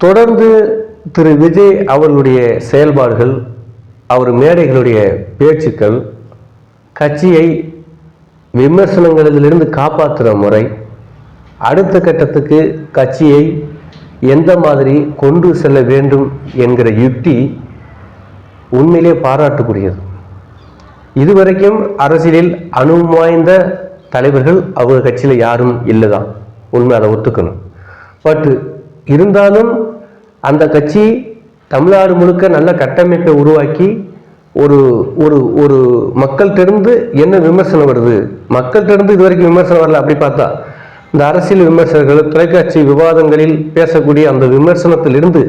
தொடர்ந்து திரு விஜய் அவர்களுடைய செயல்பாடுகள் அவர் மேடைகளுடைய பேச்சுக்கள் கட்சியை விமர்சனங்களிலிருந்து காப்பாற்றுற முறை அடுத்த கட்டத்துக்கு கட்சியை எந்த மாதிரி கொண்டு செல்ல வேண்டும் என்கிற யுக்தி உண்மையிலே பாராட்டுக்குரியது. இதுவரைக்கும் அரசியலில் அனுபவம் வாய்ந்த தலைவர்கள் அவங்க கட்சியில் யாரும் இல்லைதான். உண்மை அதை ஒத்துக்கணும். பட் இருந்தாலும் அந்த கட்சி தமிழ்நாடு முழுக்க நல்ல கட்டமைப்பை உருவாக்கி ஒரு ஒரு ஒரு மக்கள்கிட்டருந்து என்ன விமர்சனம் வருது? மக்கள்கிட்டருந்து இது வரைக்கும் விமர்சனம் வரல அப்படி பார்த்தா. இந்த அரசியல் விமர்சகர்கள் தொலைக்காட்சி விவாதங்களில் பேசக்கூடிய அந்த விமர்சனத்திலிருந்து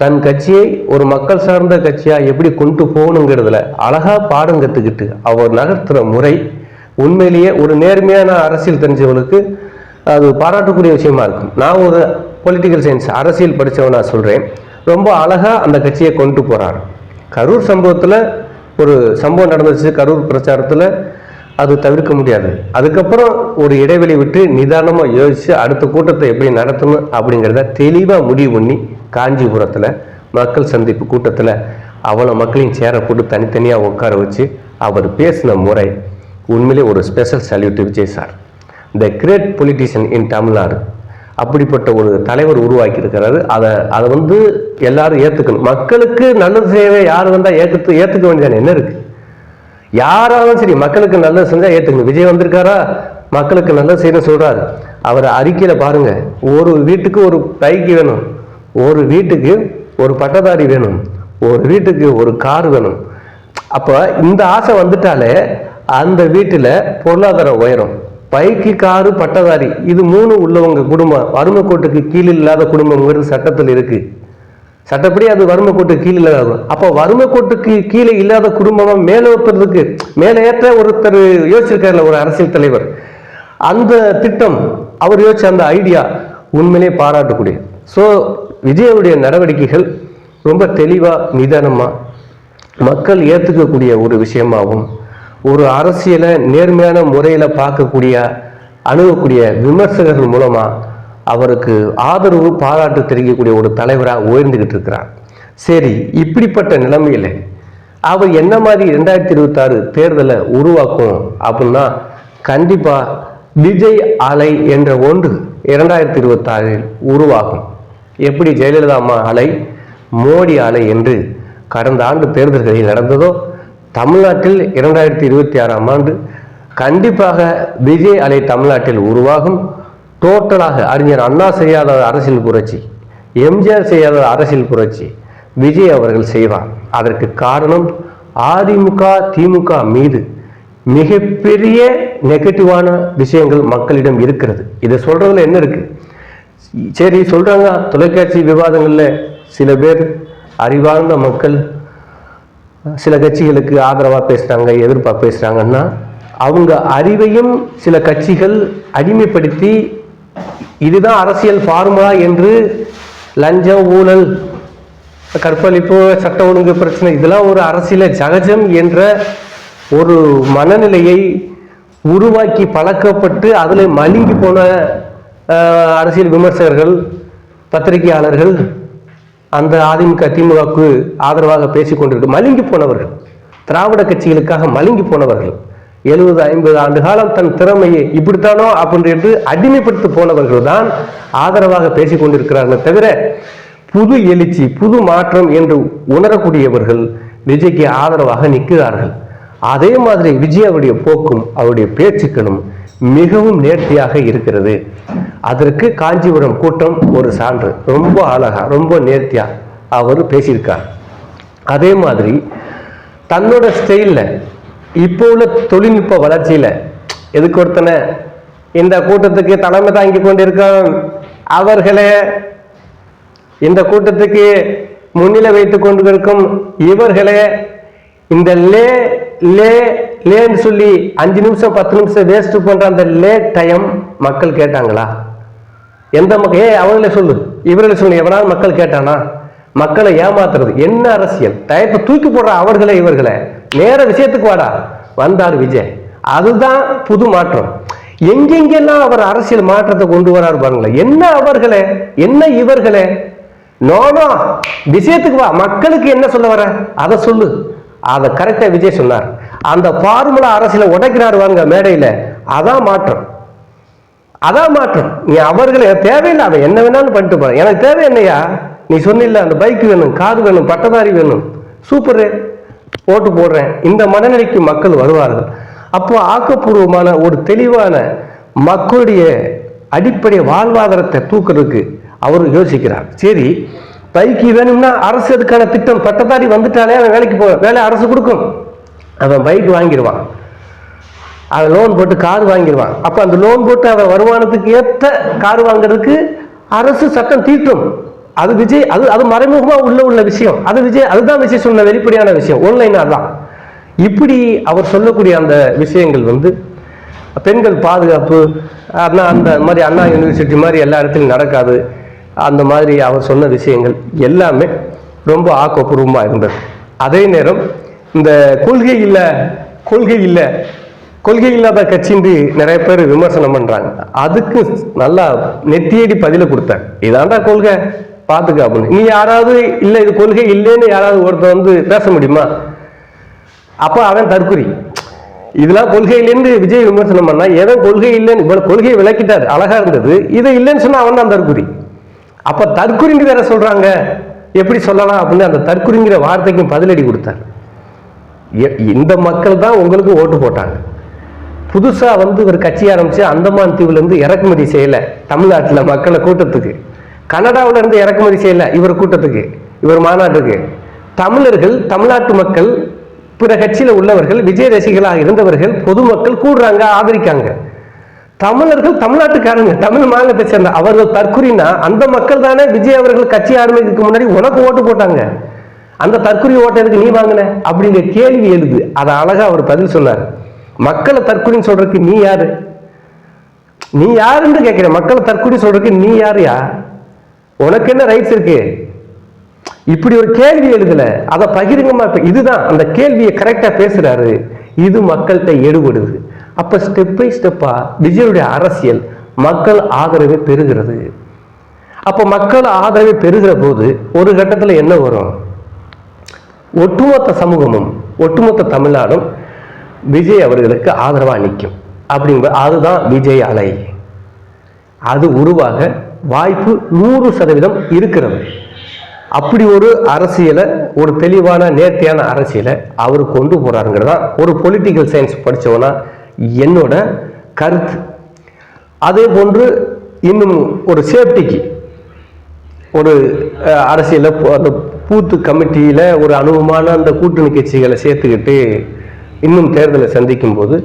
தன் கட்சியை ஒரு மக்கள் சார்ந்த கட்சியாக எப்படி கொண்டு போகணுங்கிறதுல அழகாக பாடம் கற்றுக்கிட்டு அவர் நகர்த்துற முறை உண்மையிலேயே ஒரு நேர்மையான அரசியல் தெரிஞ்சவனுக்கு அது பாராட்டக்கூடிய விஷயமா இருக்கும். நான் ஒரு பொலிட்டிக்கல் சயின்ஸ் அரசியல் படித்தவங்க நான் சொல்கிறேன் ரொம்ப அழகாக அந்த கட்சியை கொண்டு போகிறார் கரூர் சம்பவத்தில் ஒரு சம்பவம் நடந்துச்சு. கரூர் பிரச்சாரத்தில் அது தவிர்க்க முடியாது. அதுக்கப்புறம் ஒரு இடைவெளி விட்டு நிதானமாக யோசித்து அடுத்த கூட்டத்தை எப்படி நடத்தணும் அப்படிங்கிறத தெளிவாக முடிவு பண்ணி காஞ்சிபுரத்தில் மக்கள் சந்திப்பு கூட்டத்தில் அவ்வளோ மக்களையும் சேர போட்டு தனித்தனியாக உட்கார வச்சு அவர் பேசின முறை உண்மையிலே ஒரு special salute Vijay sir the great politician in Tamil Nadu அப்படிப்பட்ட ஒரு தலைவர் உருவாக்கி இருக்கிறாரு அதை அதை வந்து எல்லாரும் ஏற்றுக்கணும் மக்களுக்கு நல்லது செய்யவே யார் வந்தால் ஏற்று ஏற்றுக்க வேண்டியது என்ன இருக்குது யாராலும் சரி மக்களுக்கு நல்லது செஞ்சால் ஏற்றுக்கணும் விஜய் வந்திருக்காரா? மக்களுக்கு நல்லது செய்யணும் சொல்கிறாரு அவர் அறிக்கையில் பாருங்க. ஒரு வீட்டுக்கு ஒரு பைக்கு வேணும். ஒரு வீட்டுக்கு ஒரு பட்டதாரி வேணும். ஒரு வீட்டுக்கு ஒரு கார் வேணும். அப்போ இந்த ஆசை வந்துட்டாலே அந்த வீட்டில் பொருளாதாரம் உயரும். பைக்கு காரு பட்டதாரி இது மூணு உள்ளவங்க குடும்பம். வறுமை கோட்டுக்கு கீழ் இல்லாத குடும்பம்ங்கிறது சட்டத்தில் இருக்கு. சட்டப்படி அது வறுமை கோட்டுக்கு கீழே இல்லாத அப்போ வறுமை கோட்டுக்கு கீழே இல்லாத குடும்பமாக மேலே ஒருத்தருக்கு மேலே ஏற்ற ஒருத்தர் யோசிச்சிருக்காருல ஒரு அரசியல் தலைவர். அந்த திட்டம் அவர் யோசிச்ச அந்த ஐடியா உண்மையிலே பாராட்டக்கூடிய. ஸோ விஜயனுடைய நடவடிக்கைகள் ரொம்ப தெளிவாக நிதானமாக மக்கள் ஏற்றுக்கக்கூடிய ஒரு விஷயமாகவும் ஒரு அரசியலை நேர்மையான முறையில் பார்க்கக்கூடிய அணுகக்கூடிய விமர்சகர்கள் மூலமாக அவருக்கு ஆதரவு பாராட்டு தெரிவிக்கக்கூடிய ஒரு தலைவராக உயர்ந்துக்கிட்டு இருக்கிறார். சரி இப்படிப்பட்ட நிலைமையில் அவர் என்ன மாதிரி ரெண்டாயிரத்தி இருபத்தாறு தேர்தலை உருவாக்கும் அப்படின்னா கண்டிப்பாக விஜய் அலை என்ற ஒன்று இரண்டாயிரத்தி இருபத்தாறில் உருவாகும். எப்படி ஜெயலலிதா அம்மா அலை மோடி அலை என்று கடந்த ஆண்டு தேர்தல்களில் நடந்ததோ தமிழ்நாட்டில் இரண்டாயிரத்தி இருபத்தி ஆறாம் ஆண்டு கண்டிப்பாக விஜய் அலை தமிழ்நாட்டில் உருவாகும். டோட்டலாக அறிஞர் அண்ணா செய்யாத அரசியல் புரட்சி எம்ஜிஆர் செய்யாத அரசியல் புரட்சி விஜய் அவர்கள் செய்வார். அதற்கு காரணம் அதிமுக திமுக மீது மிகப்பெரிய நெகட்டிவான விஷயங்கள் மக்களிடம் இருக்கிறது. இதை சொல்றதுல என்ன இருக்கு? சரி சொல்றாங்க தொலைக்காட்சி விவாதங்களில் சில பேர் அறிவார்ந்த மக்கள் சில கட்சிகளுக்கு ஆதரவாக பேசுகிறாங்க எதிர்ப்பாக பேசுகிறாங்கன்னா அவங்க அறிவையும் சில கட்சிகள் அடிமைப்படுத்தி இதுதான் அரசியல் ஃபார்முலா என்று லஞ்சம் ஊழல் கற்பழிப்பு சட்ட ஒழுங்கு பிரச்சனை இதெல்லாம் ஒரு அரசியல ஜகஜம் என்ற ஒரு மனநிலையை உருவாக்கி பழக்கப்பட்டு அதில் மலுங்கி போன அரசியல் விமர்சகர்கள் பத்திரிகையாளர்கள் அந்த அதிமுக திமுகவுக்கு ஆதரவாக பேசிக் மலுங்கி போனவர்கள் திராவிட கட்சிகளுக்காக மலுங்கி போனவர்கள் எழுபது ஐம்பது ஆண்டு காலம் தன் திறமையை இப்படித்தானோ அப்படின்றது அடிமைப்படுத்தி போனவர்கள் தான் ஆதரவாக பேசிக்கொண்டிருக்கிறார்கள் தவிர புது எழுச்சி புது மாற்றம் என்று உணரக்கூடியவர்கள் விஜய்க்கு ஆதரவாக நிற்கிறார்கள். அதே மாதிரி விஜய் அவருடைய போக்கும் அவருடைய பேச்சுக்களும் மிகவும் நேர்த்தியாக இருக்கிறது. அதற்கு காஞ்சிபுரம் கூட்டம் ஒரு சான்று. ரொம்ப அழகா ரொம்ப நேர்த்தியா அவர் பேசியிருக்கார். அதே மாதிரி தன்னோட ஸ்டைலில் இப்போ உள்ள தொழில்நுட்ப வளர்ச்சியில் எதுக்கு ஒருத்தனை இந்த கூட்டத்துக்கு தலைமை தாங்கி கொண்டிருக்கான் அவர்களே இந்த கூட்டத்துக்கு முன்னிலை வைத்துக் கொண்டிருக்கும் இவர்களே இந்த லே லே லேன்னு சொல்லி அஞ்சு நிமிஷம் பத்து நிமிஷம் வேஸ்ட் பண்ற அந்த லே டைம் மக்கள் கேட்டாங்களா? எந்த மக்கள் ஏ அவங்களே சொல்லு. இவர்களே சொல்லு எவனாவது மக்கள் கேட்டானா? மக்களை ஏமாத்துறது. என்ன அரசியல்? டயத்தை தூக்கி போடுற அவர்களே இவர்களே. நேர விஷயத்துக்கு வாடா. வந்தார் விஜய். அதுதான் புது மாற்றம். எங்கெங்கெல்லாம் அவர் அரசியல் மாற்றத்தை கொண்டு வராரு பாருங்களேன். என்ன அவர்களே? என்ன இவர்களே? நோனோ விஷயத்துக்கு வா. மக்களுக்கு என்ன சொல்ல வர? அதை சொல்லு. அதை கரெக்டாக விஜய் சொன்னார். அந்த ஃபார்முலா அரசியலை உடைக்கிறாரு வாங்க மேடையில். அதான் மாற்றம். அதான் மாற்றம். நீ அவர்களை தேவையில்லை அவன் என்ன வேணாலும் பண்ணிட்டு போற எனக்கு தேவை என்னையா? நீ சொன்னில்ல அந்த பைக் வேணும் காது வேணும் பட்டதாரி வேணும். சூப்பரு. ஓட்டு போடுறேன். இந்த மனநிலைக்கு மக்கள் வருவார்கள். அப்போ ஆக்கப்பூர்வமான ஒரு தெளிவான மக்களுடைய அடிப்படை வாழ்வாதாரத்தை தூக்குறதுக்கு அவர் யோசிக்கிறார். சரி பைக்கு வேணும்னா அரசு அதுக்கான திட்டம் பட்டதாரி வந்துட்டாலே அவன் வேலைக்கு போ வேலை அரசு கொடுக்கும். அவன் பைக் வாங்கிடுவான். அவன் லோன் போட்டு கார் வாங்கிடுவான். அப்போ அந்த லோன் போட்டு அவன் வருமானத்துக்கு ஏற்ற கார் வாங்குறதுக்கு அரசு சட்டம் தீட்டும். அது விஜய் அது அது மறைமுகமாக உள்ள உள்ள விஷயம். அது விஜய் அதுதான் விஜய் சொன்ன வெளிப்படையான விஷயம். ஒன்லைனாக அதான் இப்படி அவர் சொல்லக்கூடிய அந்த விஷயங்கள் வந்து பெண்கள் பாதுகாப்பு அண்ணா அந்த மாதிரி அண்ணா யூனிவர்சிட்டி மாதிரி எல்லா இடத்துலையும் நடக்காது. அந்த மாதிரி அவர் சொன்ன விஷயங்கள் எல்லாமே ரொம்ப ஆக்கப்பூர்வமாக இருந்தது. அதே நேரம் இந்த கொள்கை இல்லை கொள்கை இல்லை கொள்கை இல்லாத கட்சின்னு நிறைய பேர் விமர்சனம் பண்றாங்க. அதுக்கு நல்லா நெத்தியடி பதில கொடுத்தார். இதாண்டா கொள்கை பார்த்துக்க அப்படின்னு. நீ யாராவது இல்லை இது கொள்கை இல்லைன்னு யாராவது ஒருத்தர் வந்து பேச முடியுமா? அப்போ அவன் தற்குறி இதெல்லாம் கொள்கையிலேருந்து விஜய் விமர்சனம் பண்ணா ஏதோ கொள்கை இல்லைன்னு இவ்வளவு கொள்கையை விளக்கிட்டார் அழகா இருந்தது. இதை இல்லைன்னு சொன்னா அவன் தான் தற்குறி அப்ப தற்குறின்னு வேற சொல்றாங்க. எப்படி சொல்லலாம் அப்படின்னு அந்த தற்குறிங்கிற வார்த்தைக்கும் பதிலடி கொடுத்தார். எ- இந்த மக்கள் தான் உங்களுக்கு ஓட்டு போட்டாங்க. புதுசாக வந்து ஒரு கட்சி ஆரம்பித்து அந்தமான் தீவுலேருந்து இறக்குமதி செய்யலை தமிழ்நாட்டில் மக்களை கூட்டத்துக்கு. கனடாவிலேருந்து இறக்குமதி செய்யலை இவர் கூட்டத்துக்கு இவர் மாநாட்டுக்கு. தமிழர்கள் தமிழ்நாட்டு மக்கள் பிற கட்சியில் உள்ளவர்கள் விஜய் ரசிகர்களாக இருந்தவர்கள் பொதுமக்கள் கூடுறாங்க ஆதரிக்காங்க. தமிழர்கள் தமிழ்நாட்டுக்காரங்க தமிழ் மாநிலத்தை சேர்ந்த அவர்கள் தற்குறினா அந்த மக்கள் தானே விஜய் அவர்கள் கட்சி ஆரம்பிக்கிறதுக்கு முன்னாடி உனக்கு ஓட்டு போட்டாங்க. அந்த தற்குறி ஓட்டை எதுக்கு நீ வாங்கின? அப்படிங்கிற கேள்வி எழுது. அதை அழகா அவர் பதில் சொன்னார். மக்களை தற்கொலைன்னு சொல்றதுக்கு நீ யாரு? நீ யாருன்னு கேட்கிற மக்களை தற்கொலை சொல்றதுக்கு நீ யாருயா உனக்கு என்ன ரைட்ஸ் இருக்கு? இப்படி ஒரு கேள்வி எழுதல. அதை பகிரங்கமா இதுதான். அந்த கேள்வியை கரெக்டா பேசுறாரு. இது மக்கள்கிட்ட எடுபடுது. அப்ப ஸ்டெப் பை ஸ்டெப்பா விஜயுடைய அரசியல் மக்கள் ஆதரவை பெறுகிறது. அப்ப மக்கள் ஆதரவை பெறுகிற போது ஒரு கட்டத்துல என்ன வரும்? ஒட்டுமொத்த சமூகமும் ஒட்டுமொத்த தமிழ்நாடும் விஜய் அவர்களுக்கு ஆதரவாக நிற்கும். அப்படிங்கிற அதுதான் விஜய் அலை. அது உருவாக வாய்ப்பு நூறு சதவீதம் இருக்கிறது. அப்படி ஒரு அரசியலை ஒரு தெளிவான நேர்த்தியான அரசியலை அவர் கொண்டு போறாருங்கிறதா ஒரு பொலிட்டிக்கல் சயின்ஸ் படித்தவனா என்னோட கருத்து. அதே போன்று இன்னும் ஒரு சேஃப்டிக்கு ஒரு அரசியலை அந்த பூத்து கமிட்டியில் ஒரு அனுபவமான அந்த கூட்டணி கட்சிகளை சேர்த்துக்கிட்டு இன்னும் தேர்தலை சந்திக்கும் போது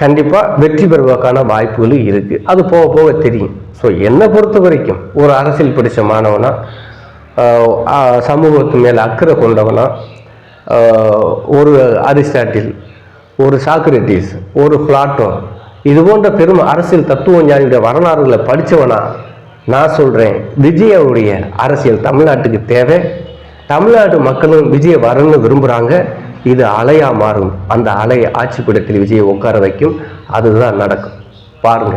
கண்டிப்பாக வெற்றி பெறுவதற்கான வாய்ப்புகள் இருக்குது அது போக போக தெரியும். ஸோ என்னை பொறுத்த வரைக்கும் ஒரு அரசியல் படித்த மாணவனா சமூகத்து மேலே அக்கறை கொண்டவனா ஒரு அரிஸ்டாட்டில் ஒரு சாக்ரட்டிஸ் ஒரு பிளாட்டோ இது போன்ற பெரும் அரசியல் தத்துவ ஞானியுடைய வரலாறுகளை படித்தவனா நான் சொல்கிறேன் விஜயவுடைய அரசியல் தமிழ்நாட்டுக்கு தேவை. தமிழ்நாட்டு மக்களும் விஜய் வரணும்னு விரும்புகிறாங்க இது அலையா மாறும். அந்த அலையை ஆட்சிப்பிடத்தில் விஜயை உட்கார வைக்கும். அதுதான் நடக்கும். பாருங்க.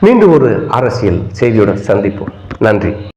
மீண்டும் ஒரு அரசியல் செய்தியுடன் சந்திப்போம். நன்றி.